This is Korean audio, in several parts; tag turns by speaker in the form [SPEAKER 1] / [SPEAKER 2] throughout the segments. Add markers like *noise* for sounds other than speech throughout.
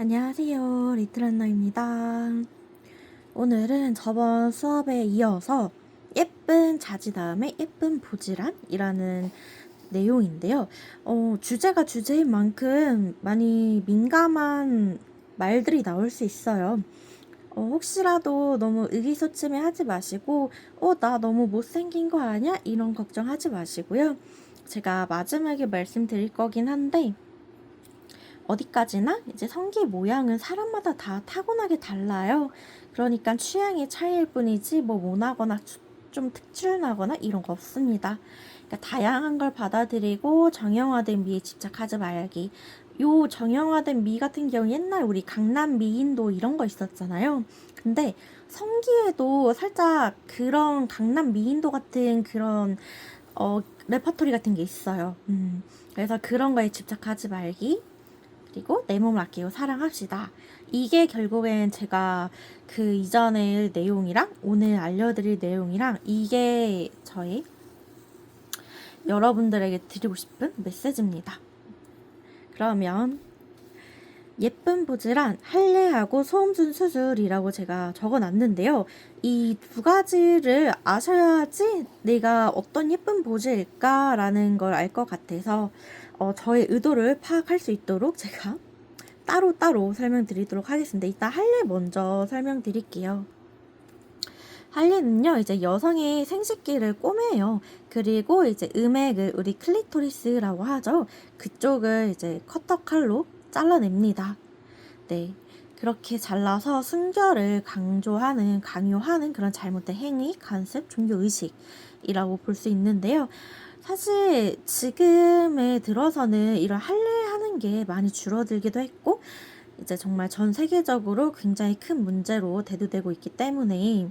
[SPEAKER 1] 안녕하세요. 리틀한나입니다. 오늘은 저번 수업에 이어서 예쁜 자지 다음에 예쁜 보지란이라는 내용인데요. 어, 주제가 주제인 만큼 많이 민감한 말들이 나올 수 있어요. 어, 혹시라도 너무 의기소침해 하지 마시고, 어, 나 너무 못생긴 거 아니야? 이런 걱정하지 마시고요. 제가 마지막에 말씀드릴 거긴 한데, 어디까지나 이제 성기 모양은 사람마다 다 타고나게 달라요. 그러니까 취향의 차이일 뿐이지 뭐 추- 좀 특출나거나 이런 거 없습니다. 그러니까 다양한 걸 받아들이고 정형화된 미에 집착하지 말기. 요 정형화된 미 같은 경우 옛날 우리 강남 미인도 이런 거 있었잖아요. 근데 성기에도 살짝 그런 강남 미인도 같은 그런 어 레퍼토리 같은 게 있어요. 음. 그래서 그런 거에 집착하지 말기. 그리고 내 몸을 아끼고 사랑합시다. 이게 결국엔 제가 그 이전의 내용이랑 오늘 알려드릴 내용이랑 이게 저희 여러분들에게 드리고 싶은 메시지입니다. 그러면 예쁜 보지란 할례하고 소음순 수술이라고 제가 적어 놨는데요. 이 두 가지를 아셔야지 내가 어떤 예쁜 보지일까라는 걸 알 것 같아서 어, 저의 의도를 파악할 수 있도록 제가 따로따로 설명드리도록 하겠습니다. 이따 할례 먼저 설명드릴게요. 할례는요, 이제 여성의 생식기를 꼬매요. 그리고 이제 음액을 우리 클리토리스라고 하죠. 그쪽을 이제 커터 칼로 잘라냅니다. 네. 그렇게 잘라서 순결을 강조하는, 강요하는 그런 잘못된 행위, 간섭, 종교 의식이라고 볼 수 있는데요. 사실 지금에 들어서는 이런 할례하는 게 많이 줄어들기도 했고, 이제 정말 전 세계적으로 굉장히 큰 문제로 대두되고 있기 때문에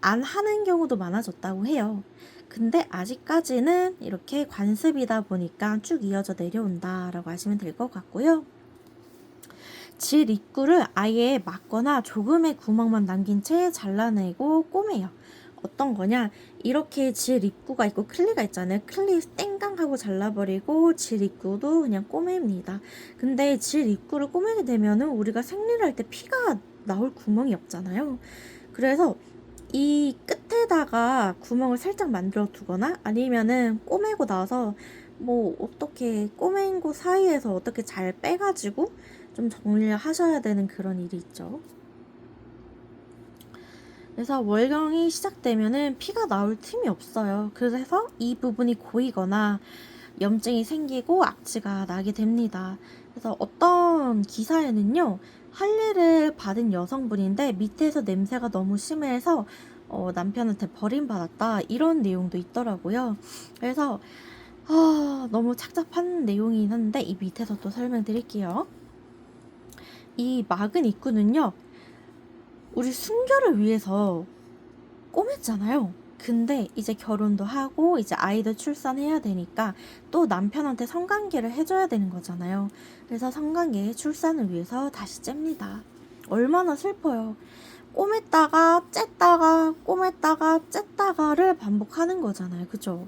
[SPEAKER 1] 안 하는 경우도 많아졌다고 해요. 근데 아직까지는 이렇게 관습이다 보니까 쭉 이어져 내려온다라고 하시면 될 것 같고요. 질 입구를 아예 막거나 조금의 구멍만 남긴 채 잘라내고 꼬매요. 어떤 거냐? 이렇게 질 입구가 있고 클리가 있잖아요. 클리 땡깡하고 잘라버리고 질 입구도 그냥 꼬맵니다. 근데 질 입구를 꼬매게 되면은 우리가 생리를 할 때 피가 나올 구멍이 없잖아요. 그래서 이 끝에다가 구멍을 살짝 만들어 두거나 아니면은 꼬매고 나서 뭐 어떻게 꼬맨 곳 사이에서 어떻게 잘 빼가지고 좀 정리를 하셔야 되는 그런 일이 있죠. 그래서 월경이 시작되면은 피가 나올 틈이 없어요. 그래서 이 부분이 고이거나 염증이 생기고 악취가 나게 됩니다. 그래서 어떤 기사에는요, 할례를 받은 여성분인데 밑에서 냄새가 너무 심해서 어, 남편한테 버림받았다 이런 내용도 있더라고요. 그래서 아, 너무 착잡한 내용이긴 한데 이 밑에서 또 설명드릴게요. 이 막은 입구는요, 우리 순결을 위해서 꼬맸잖아요. 근데 이제 결혼도 하고 이제 아이도 출산해야 되니까 또 남편한테 성관계를 해줘야 되는 거잖아요. 그래서 성관계 출산을 위해서 다시 잽니다. 얼마나 슬퍼요. 꼬맸다가 쨌다가 꼬맸다가 쨌다가를 반복하는 거잖아요. 그죠?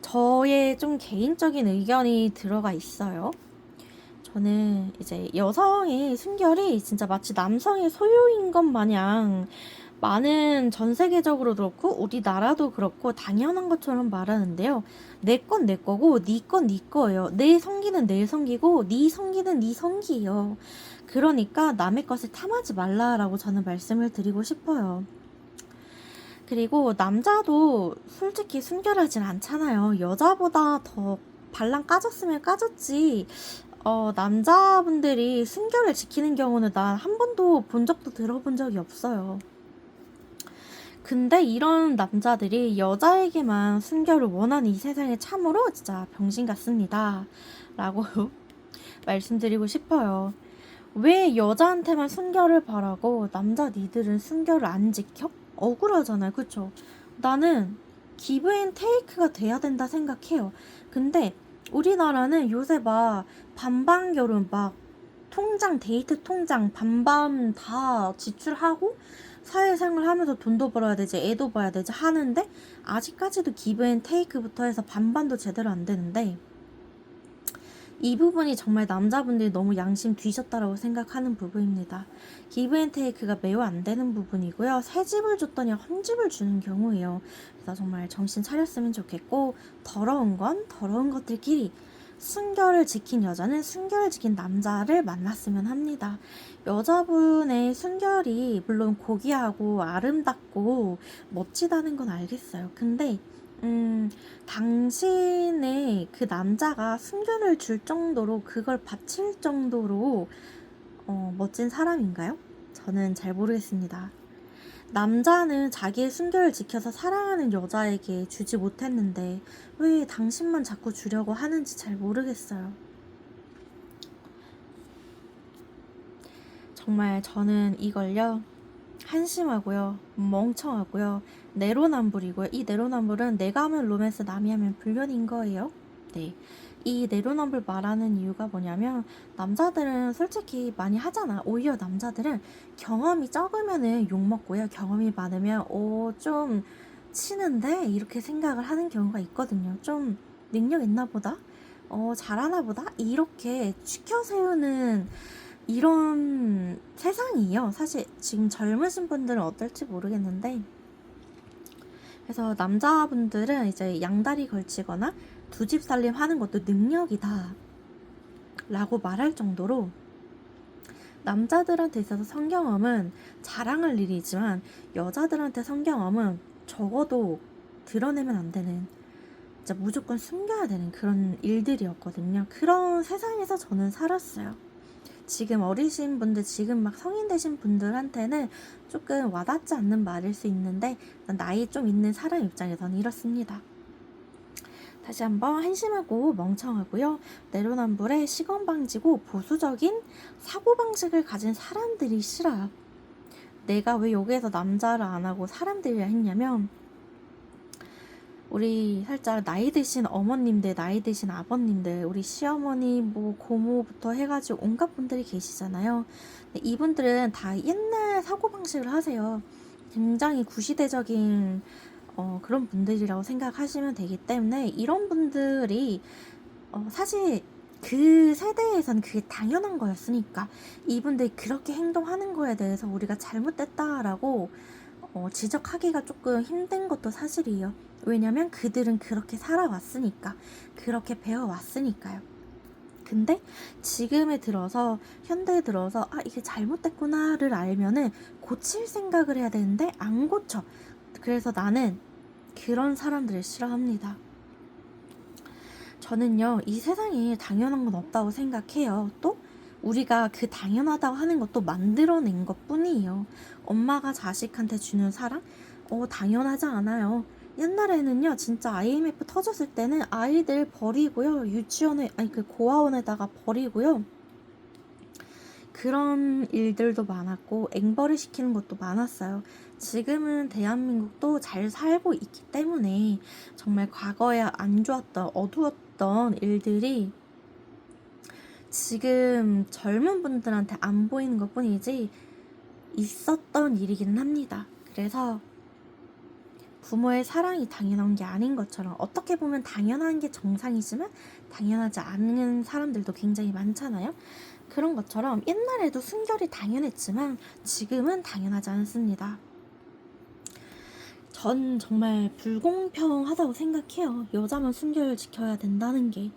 [SPEAKER 1] 저의 좀 개인적인 의견이 들어가 있어요. 저는 이제 여성의 순결이 진짜 마치 남성의 소유인 것 마냥 많은 전 세계적으로 그렇고 우리나라도 그렇고 당연한 것처럼 말하는데요. 내 건 내 거고 네 건 네 거예요. 내 성기는 내 성기고 네 성기는 네 성기예요. 그러니까 남의 것을 탐하지 말라라고 저는 말씀을 드리고 싶어요. 그리고 남자도 솔직히 순결하진 않잖아요. 여자보다 더 발랑 까졌으면 까졌지. 어, 남자분들이 순결을 지키는 경우는 난 한 번도 본 적도 들어본 적이 없어요. 근데 이런 남자들이 여자에게만 순결을 원하는 이 세상에 참으로 진짜 병신 같습니다. 라고 *laughs* 말씀드리고 싶어요. 왜 여자한테만 순결을 바라고 남자 니들은 순결을 안 지켜? 억울하잖아요. 그쵸? 나는 기브 앤 테이크가 돼야 된다 생각해요. 근데 우리나라는 요새 막 반반 결혼 막 통장 데이트 통장 반반 다 지출하고 사회생활 하면서 돈도 벌어야 되지 애도 봐야 되지 하는데 아직까지도 기브 앤 테이크부터 해서 반반도 제대로 안 되는데 이 부분이 정말 남자분들이 너무 양심 뒤졌다라고 생각하는 부분입니다. 기브 앤 테이크가 매우 안 되는 부분이고요. 새 집을 줬더니 헌 집을 주는 경우예요. 그래서 정말 정신 차렸으면 좋겠고 더러운 건 더러운 것들끼리 순결을 지킨 여자는 순결을 지킨 남자를 만났으면 합니다. 여자분의 순결이 물론 고귀하고 아름답고 멋지다는 건 알겠어요. 근데 음, 당신의 그 남자가 순결을 줄 정도로 그걸 바칠 정도로 어, 멋진 사람인가요? 저는 잘 모르겠습니다. 남자는 자기의 순결을 지켜서 사랑하는 여자에게 주지 못했는데 왜 당신만 자꾸 주려고 하는지 잘 모르겠어요. 정말 저는 이걸요 한심하고요 멍청하고요 내로남불이고요. 이 내로남불은 내가 하면 로맨스 남이 하면 불륜인 거예요. 네. 이 내로남불 말하는 이유가 뭐냐면 남자들은 솔직히 많이 하잖아. 오히려 남자들은 경험이 적으면은 욕 먹고요. 경험이 많으면 오좀 치는데 이렇게 생각을 하는 경우가 있거든요. 좀 능력 있나 보다? 어 잘하나 보다? 이렇게 치켜 세우는 이런 세상이에요. 사실 지금 젊으신 분들은 어떨지 모르겠는데 그래서 남자분들은 이제 양다리 걸치거나 두 집 살림 하는 것도 능력이다 라고 말할 정도로 남자들한테 있어서 성경험은 자랑할 일이지만 여자들한테 성경험은 적어도 드러내면 안 되는 진짜 무조건 숨겨야 되는 그런 일들이었거든요. 그런 세상에서 저는 살았어요. 지금 어리신 분들, 지금 막 성인 되신 분들한테는 조금 와닿지 않는 말일 수 있는데, 나이 좀 있는 사람 입장에서는 이렇습니다. 다시 한번 한심하고 멍청하고요. 내로남불의 시건방지고 보수적인 사고방식을 가진 사람들이 싫어요. 내가 왜 여기에서 남자를 안 하고 사람들이라 했냐면, 우리 살짝 나이 드신 어머님들, 나이 드신 아버님들, 우리 시어머니, 뭐 고모부터 해가지고 온갖 분들이 계시잖아요. 이분들은 다 옛날 사고방식을 하세요. 굉장히 구시대적인 어, 그런 분들이라고 생각하시면 되기 때문에 이런 분들이 어, 사실 그 세대에선 그게 당연한 거였으니까 이분들이 그렇게 행동하는 거에 대해서 우리가 잘못됐다라고 어, 지적하기가 조금 힘든 것도 사실이에요. 왜냐면 그들은 그렇게 살아왔으니까, 그렇게 배워왔으니까요. 근데 지금에 들어서, 현대에 들어서, 아, 이게 잘못됐구나를 알면은 고칠 생각을 해야 되는데 안 고쳐. 그래서 나는 그런 사람들을 싫어합니다. 저는요, 이 세상에 당연한 건 없다고 생각해요. 또 우리가 그 당연하다고 하는 것도 만들어낸 것 뿐이에요. 엄마가 자식한테 주는 사랑? 어, 당연하지 않아요. 옛날에는요, 진짜 IMF 터졌을 때는 아이들 버리고요, 유치원에, 아니, 그 고아원에다가 버리고요. 그런 일들도 많았고, 앵벌을 시키는 것도 많았어요. 지금은 대한민국도 잘 살고 있기 때문에 정말 과거에 안 좋았던, 어두웠던 일들이 지금 젊은 분들한테 안 보이는 것 뿐이지 있었던 일이기는 합니다. 그래서 부모의 사랑이 당연한 게 아닌 것처럼 어떻게 보면 당연한 게 정상이지만 당연하지 않은 사람들도 굉장히 많잖아요. 그런 것처럼 옛날에도 순결이 당연했지만 지금은 당연하지 않습니다. 전 정말 불공평하다고 생각해요. 여자만 순결을 지켜야 된다는 게.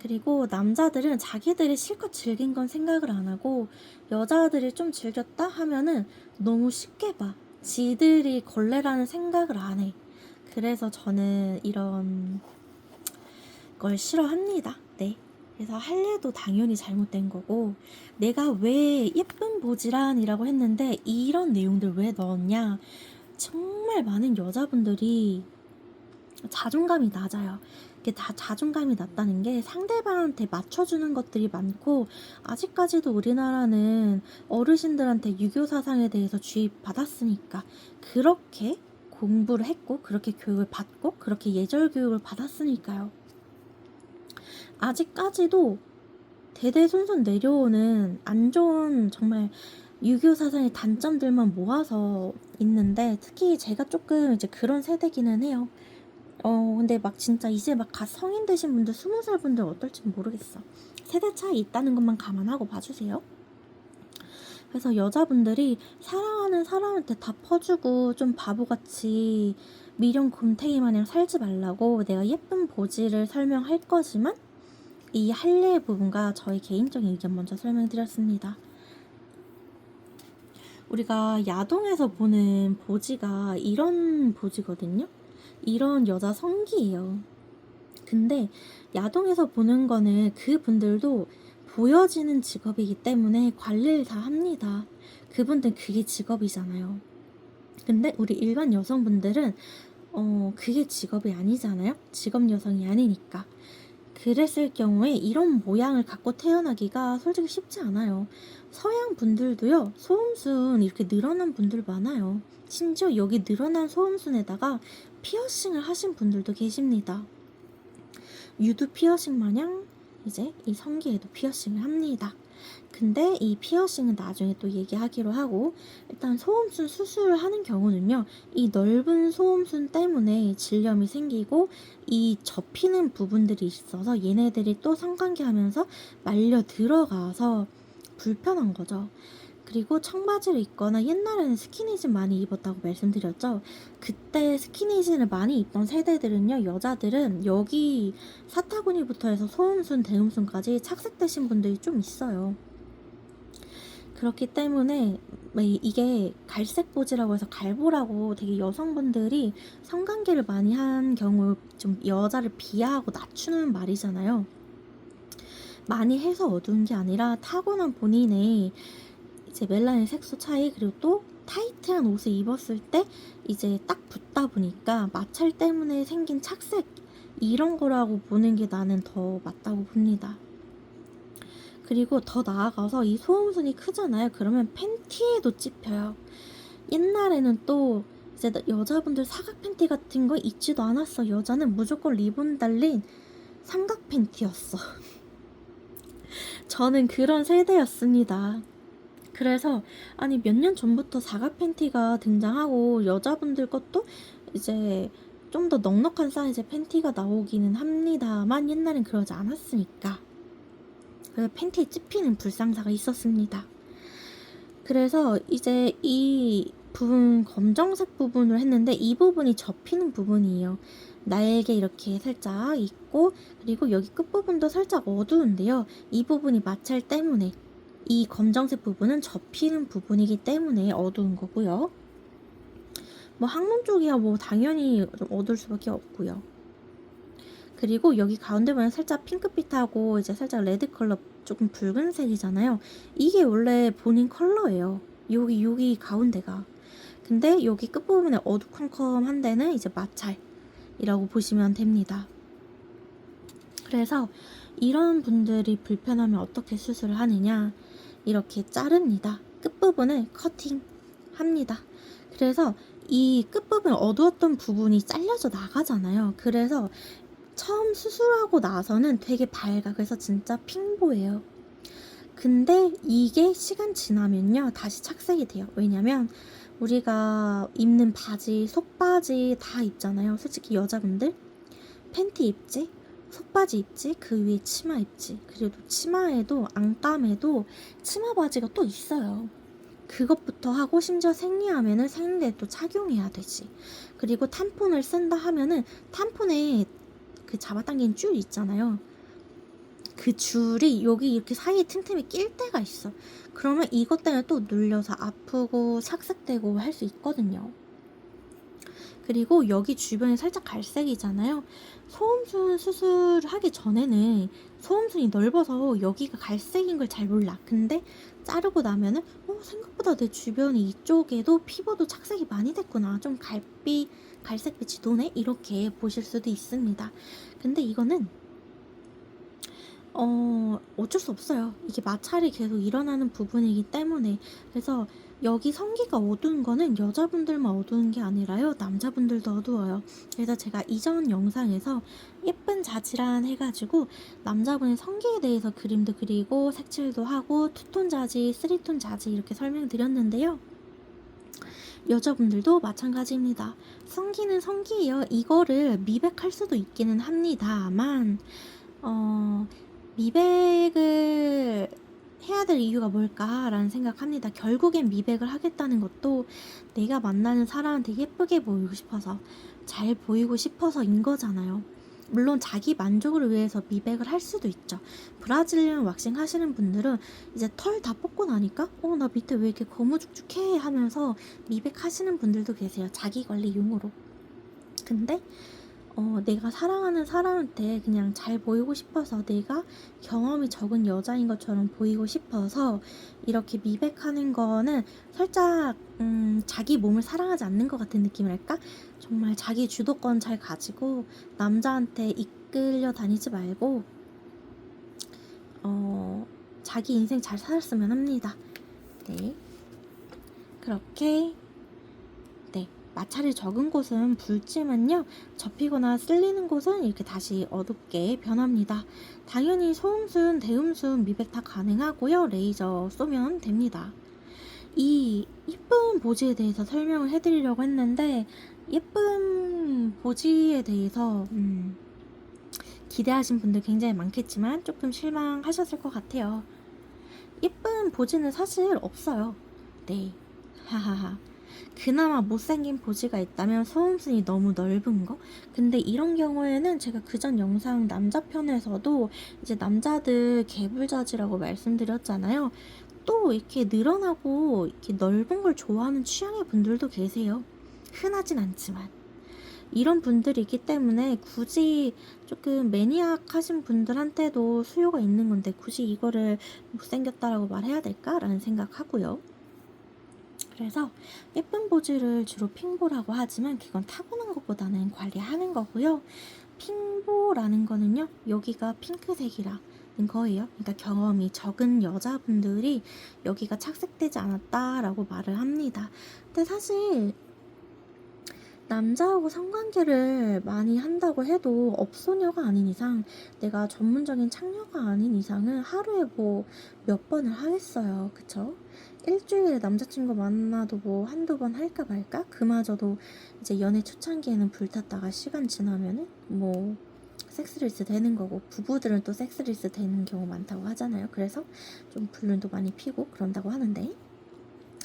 [SPEAKER 1] 그리고 남자들은 자기들이 실컷 즐긴 건 생각을 안 하고 여자들이 좀 즐겼다 하면은 너무 쉽게 봐. 지들이 걸레라는 생각을 안 해. 그래서 저는 이런 걸 싫어합니다. 네. 그래서 할례도 당연히 잘못된 거고 내가 왜 예쁜 보지란이라고 했는데 이런 내용들 왜 넣었냐 정말 많은 여자분들이 자존감이 낮아요. 이게 다 자존감이 낮다는 게 상대방한테 맞춰주는 것들이 많고 아직까지도 우리나라는 어르신들한테 유교 사상에 대해서 주입 받았으니까 그렇게 공부를 했고 그렇게 교육을 받고 그렇게 예절 교육을 받았으니까요. 아직까지도 대대손손 내려오는 안 좋은 정말 유교 사상의 단점들만 모아서 있는데 특히 제가 조금 이제 그런 세대기는 해요. 어 근데 막 진짜 이제 막 갓 성인 되신 분들 스무 살 분들 어떨지 모르겠어. 세대 차이 있다는 것만 감안하고 봐주세요. 그래서 여자분들이 사랑하는 사람한테 다 퍼주고 좀 바보같이 미련 곰탱이 마냥 살지 말라고 내가 예쁜 보지를 설명할 거지만 이 할례 부분과 저의 개인적인 의견 먼저 설명드렸습니다. 우리가 야동에서 보는 보지가 이런 보지거든요. 이런 여자 성기예요. 근데 야동에서 보는 거는 그 분들도 보여지는 직업이기 때문에 관리를 다 합니다. 그분들 그게 직업이잖아요. 근데 우리 일반 여성분들은 어 그게 직업이 아니잖아요. 직업 여성이 아니니까. 그랬을 경우에 이런 모양을 갖고 태어나기가 솔직히 쉽지 않아요. 서양 분들도요, 소음순 이렇게 늘어난 분들 많아요. 심지어 여기 늘어난 소음순에다가 피어싱을 하신 분들도 계십니다. 유두 피어싱 마냥 이제 이 성기에도 피어싱을 합니다. 근데 이 피어싱은 나중에 또 얘기하기로 하고 일단 소음순 수술을 하는 경우는요 이 넓은 소음순 때문에 질염이 생기고 이 접히는 부분들이 있어서 얘네들이 또 성관계하면서 말려 들어가서 불편한 거죠. 그리고 청바지를 입거나 옛날에는 스키니진 많이 입었다고 말씀드렸죠. 그때 스키니진을 많이 입던 세대들은요, 여자들은 여기 사타구니부터 해서 소음순, 대음순까지 착색되신 분들이 좀 있어요. 그렇기 때문에 이게 갈색 보지라고 해서 갈보라고 되게 여성분들이 성관계를 많이 한 경우 좀 여자를 비하하고 낮추는 말이잖아요. 많이 해서 어두운 게 아니라 타고난 본인의 이제 멜라닌 색소 차이 그리고 또 타이트한 옷을 입었을 때 이제 딱 붙다 보니까 마찰 때문에 생긴 착색 이런 거라고 보는 게 나는 더 맞다고 봅니다. 그리고 더 나아가서 이 소음순이 크잖아요. 그러면 팬티에도 찝혀요. 옛날에는 또 이제 여자분들 사각 팬티 같은 거 입지도 않았어. 여자는 무조건 리본 달린 삼각 팬티였어. *laughs* 저는 그런 세대였습니다. 그래서 아니 몇 년 전부터 사각 팬티가 등장하고 여자분들 것도 이제 좀 더 넉넉한 사이즈의 팬티가 나오기는 합니다만 옛날엔 그러지 않았으니까 그래서 팬티에 찝히는 불상사가 있었습니다. 그래서 이제 이 부분 검정색 부분을 했는데 이 부분이 접히는 부분이에요. 날개 이렇게 살짝 있고 그리고 여기 끝부분도 살짝 어두운데요. 이 부분이 마찰 때문에 이 검정색 부분은 접히는 부분이기 때문에 어두운 거고요. 뭐 항문 쪽이야 뭐 당연히 좀 어두울 수밖에 없고요. 그리고 여기 가운데 보면 살짝 핑크빛하고 이제 살짝 레드 컬러 조금 붉은색이잖아요. 이게 원래 본인 컬러예요. 여기 여기 가운데가. 근데 여기 끝부분에 어두컴컴한 데는 이제 마찰이라고 보시면 됩니다. 그래서 이런 분들이 불편하면 어떻게 수술을 하느냐 이렇게 자릅니다. 끝부분을 커팅 합니다. 그래서 이 끝부분 어두웠던 부분이 잘려져 나가잖아요. 그래서 처음 수술하고 나서는 되게 밝아. 그래서 진짜 핑보예요. 근데 이게 시간 지나면요. 다시 착색이 돼요. 왜냐면 우리가 입는 바지, 속바지 다 입잖아요. 솔직히 여자분들. 팬티 입지, 속바지 입지, 그 위에 치마 입지. 그리고 치마에도 안감에도 치마 바지가 또 있어요. 그것부터 하고 심지어 생리하면은 생리에 또 착용해야 되지. 그리고 탐폰을 쓴다 하면은 탐폰에 그 잡아당긴 줄 있잖아요. 그 줄이 여기 이렇게 사이에 틈틈이 낄 때가 있어. 그러면 이것 때문에 또 눌려서 아프고 착색되고 할 수 있거든요. 그리고 여기 주변이 살짝 갈색이잖아요. 소음순 수술하기 전에는 소음순이 넓어서 여기가 갈색인 걸 잘 몰라. 근데 자르고 나면은 어, 생각보다 내 주변이 이쪽에도 피부도 착색이 많이 됐구나. 좀 갈빛 갈색빛이 도네? 이렇게 보실 수도 있습니다. 근데 이거는 어, 어쩔 수 없어요. 이게 마찰이 계속 일어나는 부분이기 때문에. 그래서 여기 성기가 어두운 거는 여자분들만 어두운 게 아니라요. 남자분들도 어두워요. 그래서 제가 이전 영상에서 예쁜 자지란 해가지고 남자분의 성기에 대해서 그림도 그리고 색칠도 하고 투톤 자지, 쓰리톤 자지 이렇게 설명드렸는데요. 여자분들도 마찬가지입니다. 성기는 성기예요. 이거를 미백할 수도 있기는 합니다만, 어, 미백을 해야 될 이유가 뭘까라는 생각합니다. 결국엔 미백을 하겠다는 것도 내가 만나는 사람한테 예쁘게 보이고 싶어서 잘 보이고 싶어서인 거잖아요. 물론 자기 만족을 위해서 미백을 할 수도 있죠. 브라질리언 왁싱 하시는 분들은 이제 털 다 뽑고 나니까 어 나 밑에 왜 이렇게 거무죽죽해 하면서 미백 하시는 분들도 계세요. 자기 관리 용으로. 근데 어, 내가 사랑하는 사람한테 그냥 잘 보이고 싶어서 내가 경험이 적은 여자인 것처럼 보이고 싶어서 이렇게 미백하는 거는 살짝 음, 자기 몸을 사랑하지 않는 것 같은 느낌이랄까? 정말 자기 주도권 잘 가지고 남자한테 이끌려 다니지 말고 어, 자기 인생 잘 살았으면 합니다. 네. 그렇게 네. 마찰이 적은 곳은 붉지만요. 접히거나 쓸리는 곳은 이렇게 다시 어둡게 변합니다. 당연히 소음순, 대음순 미백 다 가능하고요. 레이저 쏘면 됩니다. 이 예쁜 보지에 대해서 설명을 해드리려고 했는데 예쁜 보지에 대해서 음, 기대하신 분들 굉장히 많겠지만 조금 실망하셨을 것 같아요. 예쁜 보지는 사실 없어요. 네. 하하하. 그나마 못생긴 보지가 있다면 소음순이 너무 넓은 거? 근데 이런 경우에는 제가 그전 영상 남자 편에서도 이제 남자들 개불자지라고 말씀드렸잖아요. 또 이렇게 늘어나고 이렇게 넓은 걸 좋아하는 취향의 분들도 계세요. 흔하진 않지만. 이런 분들이 있기 때문에 굳이 조금 매니악하신 분들한테도 수요가 있는 건데 굳이 이거를 못생겼다라고 말해야 될까라는 생각하고요. 그래서 예쁜 보지를 주로 핑보라고 하지만 그건 타고난 것보다는 관리하는 거고요. 핑보라는 거는요, 여기가 핑크색이라는 거예요. 그러니까 경험이 적은 여자분들이 여기가 착색되지 않았다라고 말을 합니다. 근데 사실 남자하고 성관계를 많이 한다고 해도 업소녀가 아닌 이상 내가 전문적인 창녀가 아닌 이상은 하루에 뭐 몇 번을 하겠어요. 그쵸? 일주일에 남자친구 만나도 뭐 한두 번 할까 말까? 그마저도 이제 연애 초창기에는 불탔다가 시간 지나면은 뭐 섹스리스 되는 거고 부부들은 또 섹스리스 되는 경우 많다고 하잖아요. 그래서 좀 불륜도 많이 피고 그런다고 하는데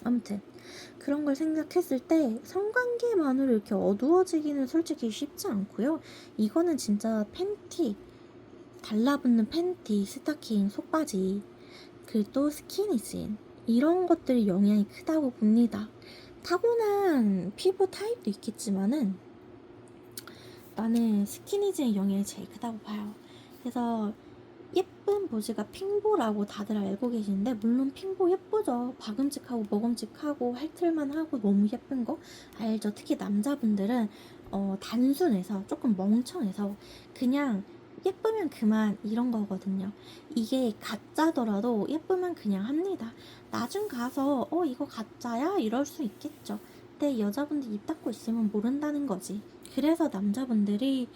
[SPEAKER 1] 아무튼 그런 걸 생각했을 때 성관계만으로 이렇게 어두워지기는 솔직히 쉽지 않고요. 이거는 진짜 팬티 달라붙는 팬티, 스타킹, 속바지 그리고 또 스키니진 이런 것들이 영향이 크다고 봅니다. 타고난 피부 타입도 있겠지만은 나는 스키니진의 영향이 제일 크다고 봐요. 그래서 예쁜 보지가 핑보라고 다들 알고 계시는데 물론 핑보 예쁘죠. 박음직하고 먹음직하고 핥을만 하고 너무 예쁜 거 알죠. 특히 남자분들은 어, 단순해서 조금 멍청해서 그냥 예쁘면 그만 이런 거거든요. 이게 가짜더라도 예쁘면 그냥 합니다. 나중 가서 어 이거 가짜야 이럴 수 있겠죠. 근데 여자분들 입 닫고 있으면 모른다는 거지. 그래서 남자분들이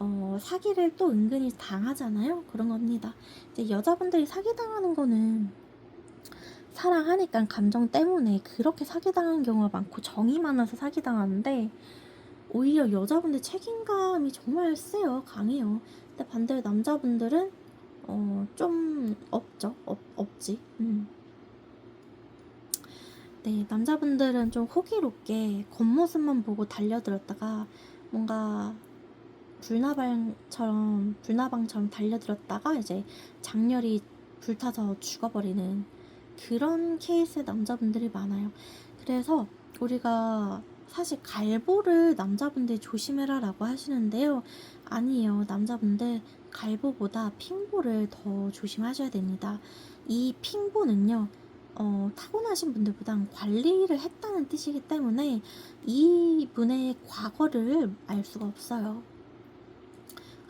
[SPEAKER 1] 어, 사기를 또 은근히 당하잖아요. 그런 겁니다. 이제 여자분들이 사기 당하는 거는 사랑하니까 감정 때문에 그렇게 사기 당하는 경우가 많고 정이 많아서 사기 당하는데 오히려 여자분들 책임감이 정말 세요. 강해요. 근데 반대로 남자분들은 어, 좀 없죠. 없, 없지. 음. 네, 남자분들은 좀 호기롭게 겉모습만 보고 달려들었다가 뭔가 불나방처럼 불나방처럼 달려들었다가 이제 장렬히 불타서 죽어버리는 그런 케이스의 남자분들이 많아요. 그래서 우리가 사실 갈보를 남자분들이 조심해라 라고 하시는데요. 아니에요. 남자분들 갈보보다 핑보를 더 조심하셔야 됩니다. 이 핑보는요. 어, 타고나신 분들보단 관리를 했다는 뜻이기 때문에 이 분의 과거를 알 수가 없어요.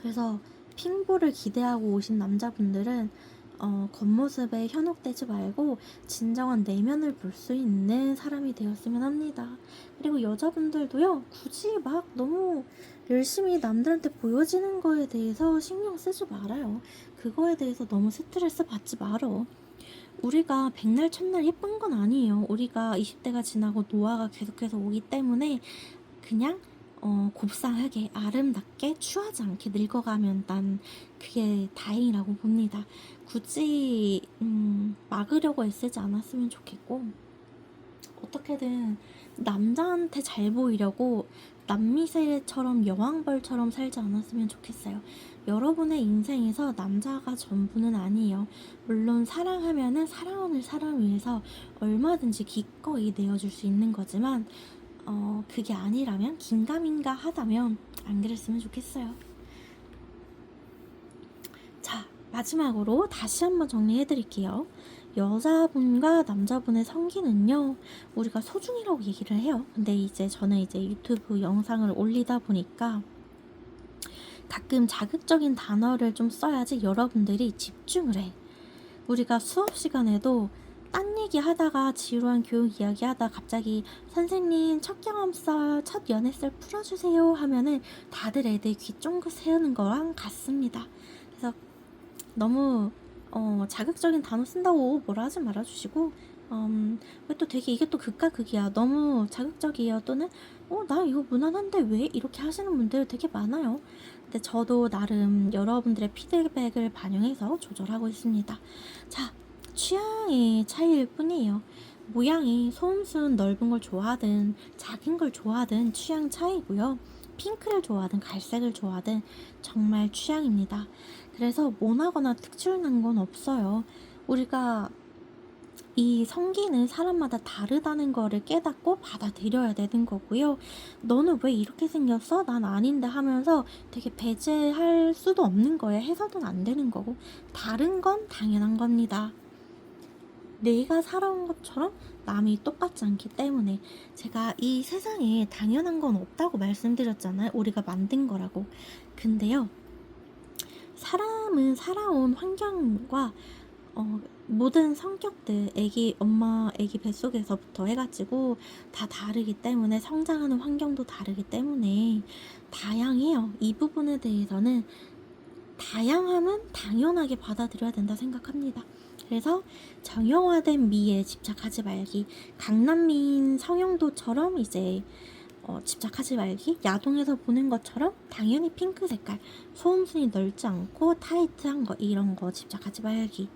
[SPEAKER 1] 그래서 핑보를 기대하고 오신 남자분들은 어, 겉모습에 현혹되지 말고 진정한 내면을 볼 수 있는 사람이 되었으면 합니다. 그리고 여자분들도요, 굳이 막 너무 열심히 남들한테 보여지는 거에 대해서 신경 쓰지 말아요. 그거에 대해서 너무 스트레스 받지 말어. 우리가 백날 첫날 예쁜 건 아니에요. 우리가 20대가 지나고 노화가 계속해서 오기 때문에 그냥 어, 곱상하게 아름답게 추하지 않게 늙어가면 난 그게 다행이라고 봅니다. 굳이 음, 막으려고 애쓰지 않았으면 좋겠고 어떻게든 남자한테 잘 보이려고 남미세처럼 여왕벌처럼 살지 않았으면 좋겠어요. 여러분의 인생에서 남자가 전부는 아니에요. 물론 사랑하면은 사랑하는 사람 위해서 얼마든지 기꺼이 내어줄 수 있는 거지만 어, 그게 아니라면 긴가민가 하다면 안 그랬으면 좋겠어요. 자, 마지막으로 다시 한번 정리해 드릴게요. 여자분과 남자분의 성기는요, 우리가 소중이라고 얘기를 해요. 근데 이제 저는 이제 유튜브 영상을 올리다 보니까 가끔 자극적인 단어를 좀 써야지 여러분들이 집중을 해. 우리가 수업 시간에도 딴 얘기 하다가 지루한 교육 이야기 하다 갑자기 선생님 첫 경험썰, 첫 연애썰 풀어주세요 하면은 다들 애들 귀 쫑긋 세우는 거랑 같습니다. 그래서 너무 어, 자극적인 단어 쓴다고 뭐라 하지 말아주시고 음, 왜또 되게 이게 또 극과 극이야. 너무 자극적이에요. 또는 어, 나 이거 무난한데 왜 이렇게 하시는 분들 되게 많아요. 근데 저도 나름 여러분들의 피드백을 반영해서 조절하고 있습니다. 자, 취향의 차이일 뿐이에요. 모양이 소음순 넓은 걸 좋아하든 작은 걸 좋아하든 취향 차이고요. 핑크를 좋아하든 갈색을 좋아하든 정말 취향입니다. 그래서 모나거나 특출난 건 없어요. 우리가 이 성기는 사람마다 다르다는 거를 깨닫고 받아들여야 되는 거고요. 너는 왜 이렇게 생겼어? 난 아닌데 하면서 되게 배제할 수도 없는 거예요. 해서는 안 되는 거고. 다른 건 당연한 겁니다. 내가 살아온 것처럼 남이 똑같지 않기 때문에 제가 이 세상에 당연한 건 없다고 말씀드렸잖아요. 우리가 만든 거라고. 근데요. 사람은 살아온 환경과 어, 모든 성격들, 애기, 엄마, 애기 뱃속에서부터 해가지고 다 다르기 때문에 성장하는 환경도 다르기 때문에 다양해요. 이 부분에 대해서는 다양함은 당연하게 받아들여야 된다 생각합니다. 그래서 정형화된 미에 집착하지 말기, 강남미인 성형도처럼 이제 어, 집착하지 말기, 야동에서 보는 것처럼 당연히 핑크 색깔, 소음순이 넓지 않고 타이트한 거 이런 거 집착하지 말기.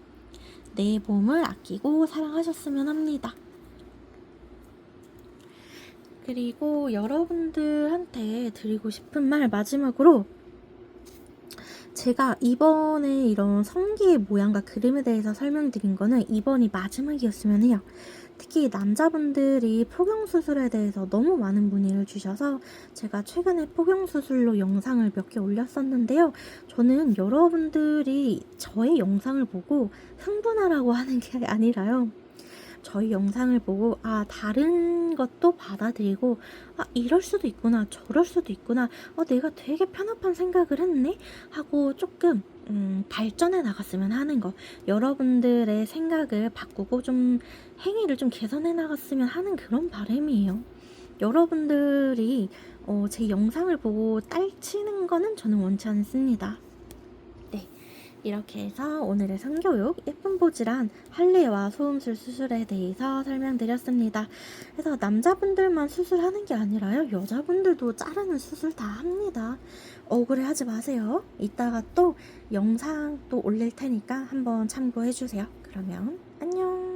[SPEAKER 1] 내 몸을 아끼고 사랑하셨으면 합니다. 그리고 여러분들한테 드리고 싶은 말 마지막으로 제가 이번에 이런 성기의 모양과 그림에 대해서 설명드린 거는 이번이 마지막이었으면 해요. 특히 남자분들이 폭용수술에 대해서 너무 많은 문의를 주셔서 제가 최근에 폭용수술로 영상을 몇 개 올렸었는데요. 저는 여러분들이 저의 영상을 보고 흥분하라고 하는 게 아니라요. 저희 영상을 보고 아 다른 것도 받아들이고 아 이럴 수도 있구나 저럴 수도 있구나 어 내가 되게 편협한 생각을 했네? 하고 조금 음, 발전해 나갔으면 하는 거. 여러분들의 생각을 바꾸고 좀 행위를 좀 개선해 나갔으면 하는 그런 바람이에요. 여러분들이 어, 제 영상을 보고 딸치는 거는 저는 원치 않습니다 이렇게 해서 오늘의 성교육 예쁜 보지란 할례와 소음술 수술에 대해서 설명드렸습니다. 그래서 남자분들만 수술하는 게 아니라요. 여자분들도 자르는 수술 다 합니다. 억울해하지 마세요. 이따가 또 영상 또 올릴 테니까 한번 참고해 주세요. 그러면 안녕.